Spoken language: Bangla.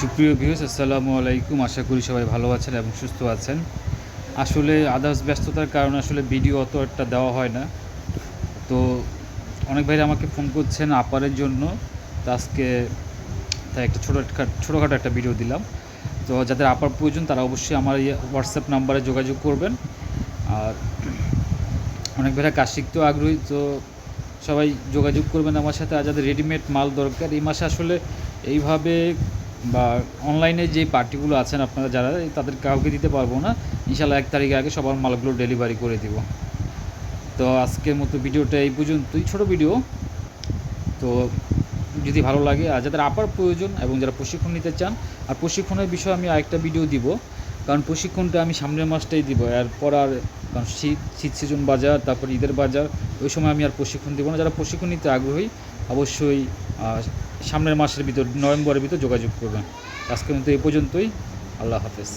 সুপ্রিয় ভিউস আসসালামু আলাইকুম। আশা করি সবাই ভালো আছেন এবং সুস্থ আছেন। আসলে আদার্স ব্যস্ততার কারণে আসলে ভিডিও অত একটা দেওয়া হয় না। তো অনেক ভাই আমাকে ফোন করছেন আপারের জন্য। তো আজকে তাই একটা ছোটো ছোটোখাটো একটা ভিডিও দিলাম। তো যাদের আপার প্রয়োজন, তারা অবশ্যই আমার হোয়াটসঅ্যাপ নাম্বারে যোগাযোগ করবেন। আর অনেক ভাইরা কাজ শিখতেও আগ্রহী, তো সবাই যোগাযোগ করবেন আমার সাথে। আর যাদের রেডিমেড মাল দরকার, এই মাসে আসলে এইভাবে বা অনলাইনে যে পার্টিগুলো আছেন আপনারা যারা, তাদের কাউকে দিতে পারব না। ইনশাল্লাহ এক তারিখে আগে সবার মালগুলো ডেলিভারি করে দিব। তো আজকের মতো ভিডিওটা এই পর্যন্তই, ছোটো ভিডিও তো যদি ভালো লাগে, আর যাদের আপার প্রয়োজন এবং যারা প্রশিক্ষণ নিতে চান, আর প্রশিক্ষণের বিষয়ে আমি আরেকটা ভিডিও দিব। কারণ প্রশিক্ষণটা আমি সামনের মাসটাই দিব এরপর আর কারণ শীত শীত সিজন বাজার, তারপর ঈদের বাজার, ওই সময় আমি আর প্রশিক্ষণ দিব না। যারা প্রশিক্ষণ নিতে আগ্রহী, অবশ্যই সামনের মাসের ভিতর নভেম্বরের ভিতর যোগাযোগ করবেন। আজকের মতো এ পর্যন্তই। আল্লাহ হাফেজ।